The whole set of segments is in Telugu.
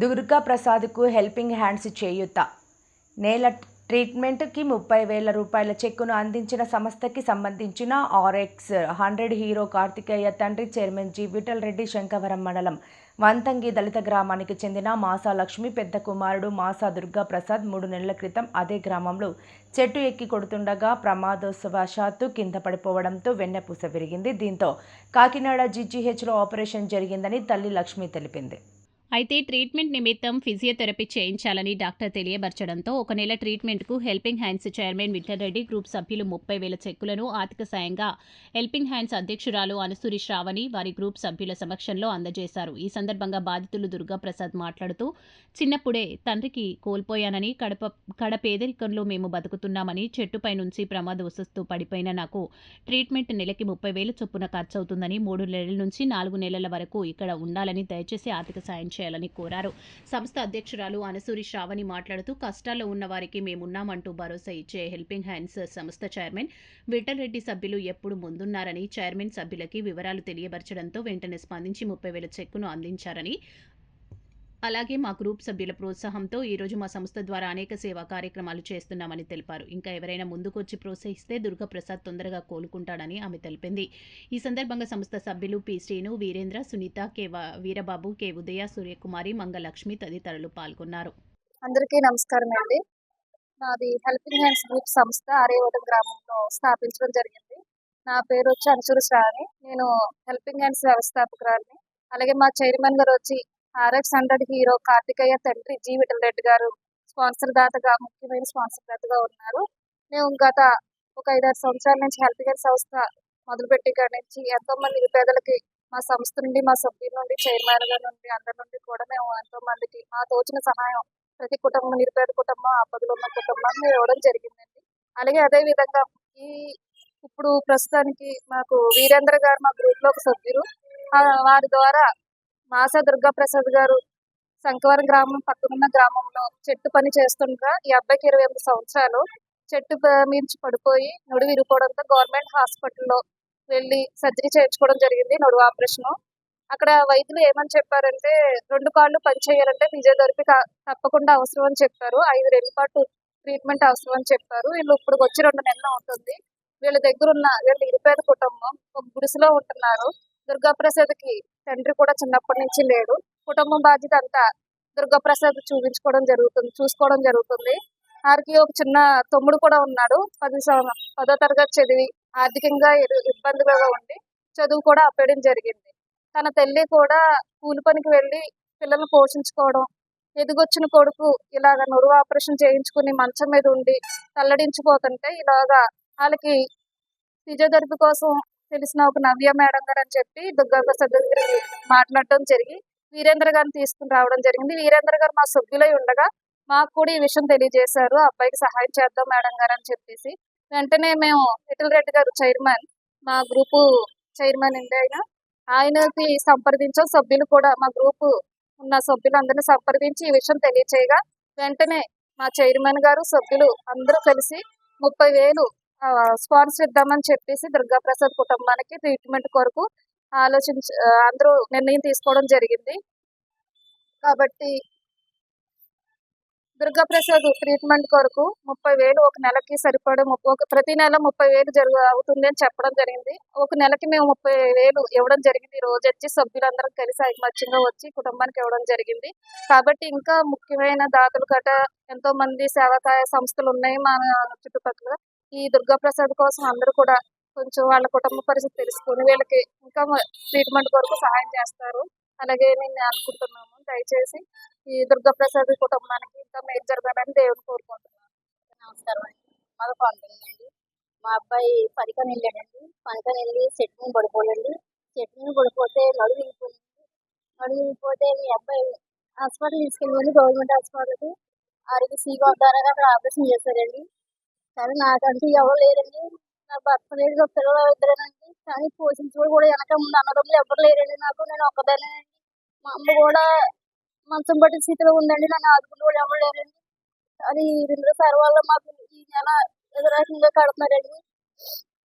దుర్గా ప్రసాద్కు హెల్పింగ్ హ్యాండ్స్ చేయూత. నేల ట్రీట్మెంట్కి ముప్పై వేల రూపాయల చెక్కును అందించిన సంస్థకి సంబంధించిన ఆర్ఎక్స్ హండ్రెడ్ హీరో కార్తికేయ తండ్రి చైర్మన్ జి. విఠల్ రెడ్డి శంకవరం మండలం వంతంగి దళిత గ్రామానికి చెందిన మాసా లక్ష్మి పెద్ద కుమారుడు మాసా దుర్గా ప్రసాద్ మూడు నెలల క్రితం అదే గ్రామంలో చెట్టు ఎక్కి కొడుతుండగా ప్రమాదోత్సవశాత్తు కింద పడిపోవడంతో వెన్నెపూస విరిగింది. దీంతో కాకినాడ జీజీహెచ్లో ఆపరేషన్ జరిగిందని తల్లి లక్ష్మి తెలిపింది. అయితే ట్రీట్మెంట్ నిమిత్తం ఫిజియోథెరపీ చేయించాలని డాక్టర్ తెలియబరచడంతో ఒక నెల ట్రీట్మెంట్కు helping hands chairman Vittalreddy group సభ్యులు ముప్పై వేల చెక్కులను ఆర్థిక సాయంగా హెల్పింగ్ హ్యాండ్స్ అధ్యక్షురాలు అనుసూరి శ్రావణి వారి గ్రూప్ సభ్యుల సమక్షంలో అందజేశారు. ఈ సందర్భంగా బాధితులు దుర్గాప్రసాద్ మాట్లాడుతూ చిన్నప్పుడే తండ్రికి కోల్పోయానని కడప కడ పేదరికంలో మేము బతుకుతున్నామని చెట్టుపై నుంచి ప్రమాదవశస్తు పడిపోయిన నాకు ట్రీట్మెంట్ నెలకి ముప్పై వేల చొప్పున ఖర్చవుతుందని మూడు నెలల నుంచి నాలుగు నెలల వరకు ఇక్కడ ఉండాలని దయచేసి ఆర్థిక సాయం చేయాలని కోరారు. సంస్థ అధ్యక్షురాలు అనసూరి శ్రావణి మాట్లాడుతూ కష్టాల్లో ఉన్న వారికి మేమున్నామంటూ భరోసా ఇచ్చే హెల్పింగ్ హ్యాండ్స్ సంస్థ చైర్మన్ విఠల్ రెడ్డి సభ్యులు ఎప్పుడు ముందున్నారని చైర్మన్ సభ్యులకి వివరాలు తెలియబరచడంతో వెంటనే స్పందించి ముప్పై వేల చెక్కును అందించారని అలాగే మా గ్రూప్ సభ్యుల ప్రోత్సాహంతో ఈరోజు మా సంస్థ ద్వారా అనేక సేవా కార్యక్రమాలు చేస్తున్నామని తెలిపారు. ఇంకా ఎవరైనా ముందుకొచ్చి ప్రోత్సహిస్తే దుర్గాప్రసాద్ తొందరగా కోలుకుంటాడని ఆమె తెలిపింది. ఈ సందర్భంగా సంస్థ సభ్యులు P Srinu Veerendra Sunitha K Veerababu K Udaya Suryakumari Mangalakshmi తదితరులు పాల్గొన్నారు. అందరికీ నమస్కారం అండి. నాది హెల్పింగ్ హ్యాండ్స్ గ్రూప్ సంస్థ ఆర్యవరం గ్రామంలో స్థాపించడం జరిగింది. నా పేరు వచ్చి అనుసూరి శ్రావణి. నేను హెల్పింగ్ హ్యాండ్స్ వ్యవస్థాపకురాలిని. అలాగే మా చైర్మన్ గారు వచ్చి ఆర్ఎక్స్ హండ్రెడ్ హీరో కార్తికేయ తండ్రి జీ విఠల్ రెడ్డి గారు స్పాన్సర్ దాతగా ముఖ్యమైన స్పాన్సర్ దాతగా ఉన్నారు. మేము గత ఒక ఐదారు సంవత్సరాల నుంచి హెల్త్ కేర్ సంస్థ మొదలుపెట్టి ఇక్కడ నుంచి ఎంతో మంది నిరుపేదలకి మా సంస్థ నుండి మా సభ్యుల నుండి చైర్మన్ గారి నుండి అందరి నుండి కూడా మేము ఎంతో మందికి మా తోచిన సహాయం ప్రతి కుటుంబం నిరుపేద కుటుంబం ఆపదలో ఉన్న కుటుంబాన్ని ఇవ్వడం జరిగిందండి. అలాగే అదే విధంగా ఈ ఇప్పుడు ప్రస్తుతానికి మాకు వీరేంద్ర గారు మా గ్రూప్లో ఒక సభ్యులు. వారి ద్వారా మాసా దుర్గా ప్రసాద్ గారు శంకవరం గ్రామం పక్కనున్న గ్రామంలో చెట్టు పని చేస్తుండగా ఈ అబ్బాయికి ఇరవై ఎనిమిది సంవత్సరాలు. చెట్టు మించి పడిపోయి నుడి విరిగిపోవడంతో గవర్నమెంట్ హాస్పిటల్లో వెళ్ళి సర్జరీ చేయించుకోవడం జరిగింది నుడు ఆపరేషన్. అక్కడ వైద్యులు ఏమని చెప్పారంటే రెండు కాళ్ళు పని చేయాలంటే ఫిజియోథెరపీ కా- తప్పకుండా అవసరం అని చెప్పారు. ఐదు రెండు పాటు ట్రీట్మెంట్ అవసరం అని చెప్పారు. వీళ్ళు ఇప్పుడు వచ్చి రెండు నెలలు అవుతుంది. వీళ్ళ దగ్గర ఉన్న వీళ్ళ నిరుపేద కుటుంబం ఒక గుడిసెలో ఉంటున్నారు. దుర్గాప్రసాద్కి తండ్రి కూడా చిన్నప్పటి నుంచి లేడు. కుటుంబం బాధ్యత అంతా దుర్గాప్రసాద్ చూపించుకోవడం జరుగుతుంది చూసుకోవడం జరుగుతుంది. వారికి ఒక చిన్న తమ్ముడు కూడా ఉన్నాడు. పది పదో తరగతి చదివి ఆర్థికంగా ఇబ్బందిగా ఉండి చదువు కూడా అప్పేయడం జరిగింది. తన తల్లి కూడా కూలి పనికి వెళ్ళి పిల్లల్ని పోషించుకోవడం ఎదిగొచ్చిన కొడుకు ఇలాగ నొరువు ఆపరేషన్ చేయించుకుని మంచం మీద ఉండి తల్లడించిపోతుంటే ఇలాగా వాళ్ళకి ఫిజియోథెరపీ కోసం తెలిసిన ఒక నవ్య మేడం గారు అని చెప్పి దుర్గా ప్రసాద్ దగ్గరికి మాట్లాడటం జరిగి వీరేంద్ర గారిని తీసుకుని రావడం జరిగింది. వీరేంద్ర గారు మా సభ్యులై ఉండగా మాకు కూడా ఈ విషయం తెలియజేశారు. అబ్బాయికి సహాయం చేద్దాం మేడం గారు అని చెప్పేసి. వెంటనే మేము విఠల్ రెడ్డి గారు చైర్మన్ మా గ్రూపు చైర్మన్ ఉంది ఆయన. ఆయనకి సంప్రదించాం. సభ్యులు కూడా మా గ్రూపు ఉన్న సభ్యులందరినీ సంప్రదించి ఈ విషయం తెలియచేయగా వెంటనే మా చైర్మన్ గారు సభ్యులు అందరూ కలిసి ముప్పై వేలు స్పాన్సర్ ఇద్దామని చెప్పేసి దుర్గాప్రసాద్ కుటుంబానికి ట్రీట్మెంట్ కొరకు ఆలోచించ అందరూ నిర్ణయం తీసుకోవడం జరిగింది. కాబట్టి దుర్గాప్రసాద్ ట్రీట్మెంట్ కొరకు ముప్పై వేలు ఒక నెలకి సరిపడే ఒక ప్రతి నెల ముప్పై వేలు జరుగు అవుతుంది అని చెప్పడం జరిగింది. ఒక నెలకి మేము ముప్పై వేలు ఇవ్వడం జరిగింది. ఈ రోజు వచ్చి సభ్యులందరం కలిసి ఐకమత్యంగా వచ్చి కుటుంబానికి ఇవ్వడం జరిగింది. కాబట్టి ఇంకా ముఖ్యమైన దాతలు గట ఎంతో మంది సేవకాయ సంస్థలు ఉన్నాయి మన చుట్టుపక్కల. ఈ దుర్గా ప్రసాద్ కోసం అందరూ కూడా కొంచెం వాళ్ళ కుటుంబ పరిస్థితి తెలుసుకుని వీళ్ళకి ఇంకా ట్రీట్మెంట్ కొరకు సహాయం చేస్తారు. అలాగే నేను అనుకుంటున్నాము దయచేసి ఈ దుర్గా ప్రసాద్ కుటుంబానికి ఇంకా మేలు జరగాలని దేవుని కోరుకుంటున్నాను. నమస్కారం అండి. మాది పంపించండి మా అబ్బాయి పనికని వెళ్ళాడండి. పనికని వెళ్ళి చెట్టు మీద పడిపోయాడండి చెట్టు మీద పడిపోతే నడుము వెళ్ళిపోయింది నడుము వెళ్ళిపోతే మీ అబ్బాయి హాస్పిటల్ తీసుకెళ్ళి గవర్నమెంట్ హాస్పిటల్కి. ఆరోగ్య సీగా ద్వారా అక్కడ ఆపరేషన్ చేశారండి. కానీ నాకంటూ ఎవరు లేరండి. నా భర్త లేదు పిల్లలు ఇద్దరేనండి. కానీ పోషించుకోవడం కూడా వెనక ముందు అన్నదమ్ములు ఎవరు లేరండి నాకు. నేను ఒక్కదానేనండి మా అమ్మ కూడా మంచం పట్టిన స్థితిలో ఉందండి. నన్ను ఆదుకుని కూడా ఎవరు లేరండి. అది రెండు సార్ వల్ల మాకు ఈ నెల ఏదో కడుతున్నారండి.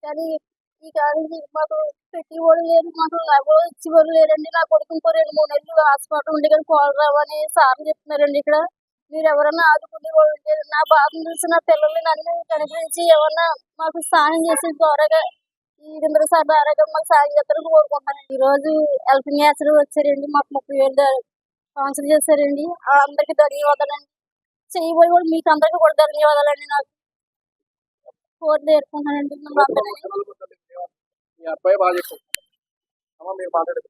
కానీ ఈ కాలేజీ మాకు పెట్టేవాడు లేరు. మాకు ఎవరు ఇచ్చేవారు లేరండి. నా కొడుకు ఇంకో రెండు మూడు నెలలు హాస్పిటల్ ఉండి కానీ కోలరావు అని సార్ చెప్తున్నారండి ఇక్కడ. మీరు ఎవరన్నా ఆదుకునే వాళ్ళు నా బాబుని చూసి నా పిల్లల్ని నన్ను కనిపించి ఏమన్నా మాకు సహాయం చేసి ద్వారాగా ఈ ఇంద్ర సార్ ద్వారాగా మాకు సహాయం చేస్తారని కోరుకుంటాను ఈ రోజు హెల్పింగ్ యాసర్ వచ్చారండి మాకు ముప్పై వేలు స్పాన్సర్ చేశారండి. అందరికీ ధన్యవాదాలండి. చేయబోయే వాళ్ళు మీకు అందరికీ కూడా ధన్యవాదాలండి. నాకు కోరి నేర్పుకున్నానండి మిమ్మల్ని మీ అబ్బాయి బాగా చెప్పారు. మీరు మాట్లాడదు.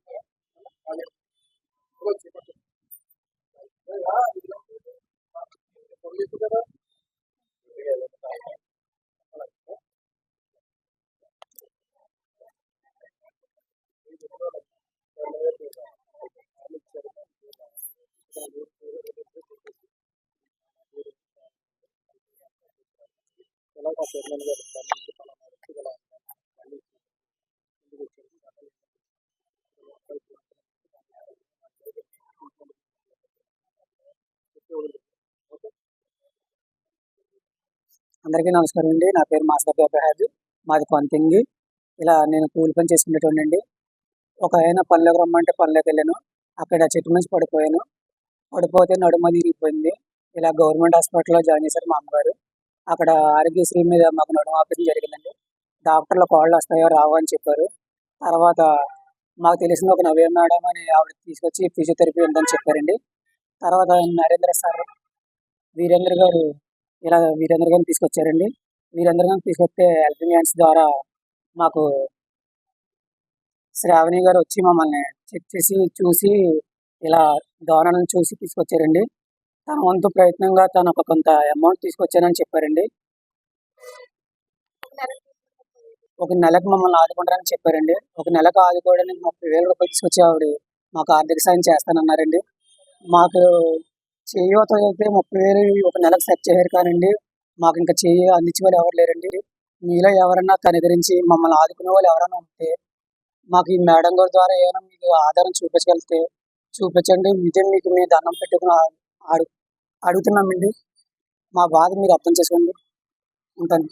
అందరికీ నమస్కారం అండి. నా పేరు మాస్టర్ అబ్బాహాజ్ మాది కొంతింగి. ఇలా నేను కూలి పని చేసుకునేటోండి అండి. ఒక ఆయన పనులకు రమ్మంటే పనిలోకి వెళ్ళాను. అక్కడ చెట్టు నుంచి పడిపోయాను. పడిపోతే నడుమ తిరిగిపోయింది. ఇలా గవర్నమెంట్ హాస్పిటల్లో జాయిన్ చేశారు మా అమ్మగారు. అక్కడ ఆరోగ్యశ్రీ మీద మాకు నడుమ ఆపరేషన్ జరిగిందండి. డాక్టర్లు కాళ్ళు వస్తాయో రావు అని చెప్పారు. తర్వాత మాకు తెలిసిన ఒక నవ్య మేడం అని ఆవిడ తీసుకొచ్చి ఫిజియోథెరపీ ఉందని చెప్పారండి. తర్వాత నరేంద్ర సార్ వీరేంద్ర గారు ఇలా వీరేంద్ర గారిని తీసుకొచ్చారండి. వీరేంద్ర గారిని తీసుకొస్తే హెల్పింగ్ హ్యాండ్స్ ద్వారా మాకు శ్రావణి గారు వచ్చి మమ్మల్ని చెక్ చేసి చూసి ఇలా దోణలను చూసి తీసుకొచ్చారండి. తన వంతు ప్రయత్నంగా తను ఒక కొంత అమౌంట్ తీసుకొచ్చానని చెప్పారండి. ఒక నెలకు మమ్మల్ని ఆదుకుంటారని చెప్పారండి. ఒక నెలకు ఆదుకోవడానికి ముప్పై వేల రూపాయలు తీసుకొచ్చి ఆవిడ మాకు ఆర్థిక సాయం చేస్తానన్నారండి. మాకు చేయూత అయితే ముప్పై వేలు ఒక నెలకు సెట్ చేయరు కానండి. మాకు ఇంకా చేయి అందించే వాళ్ళు ఎవరు లేరండి. మీలో ఎవరన్నా గురించి మమ్మల్ని ఆదుకునే వాళ్ళు ఎవరైనా ఉంటే మాకు ఈ మేడం గారి ద్వారా ఏమైనా మీకు ఆధారం చూపించగలిగితే చూపించండి. ఇదే మీకు మీ దండం పెట్టుకుని అడుగు అడుగుతున్నామండి. మా బాధ మీరు అర్థం చేసుకోండి. ఉంటాను.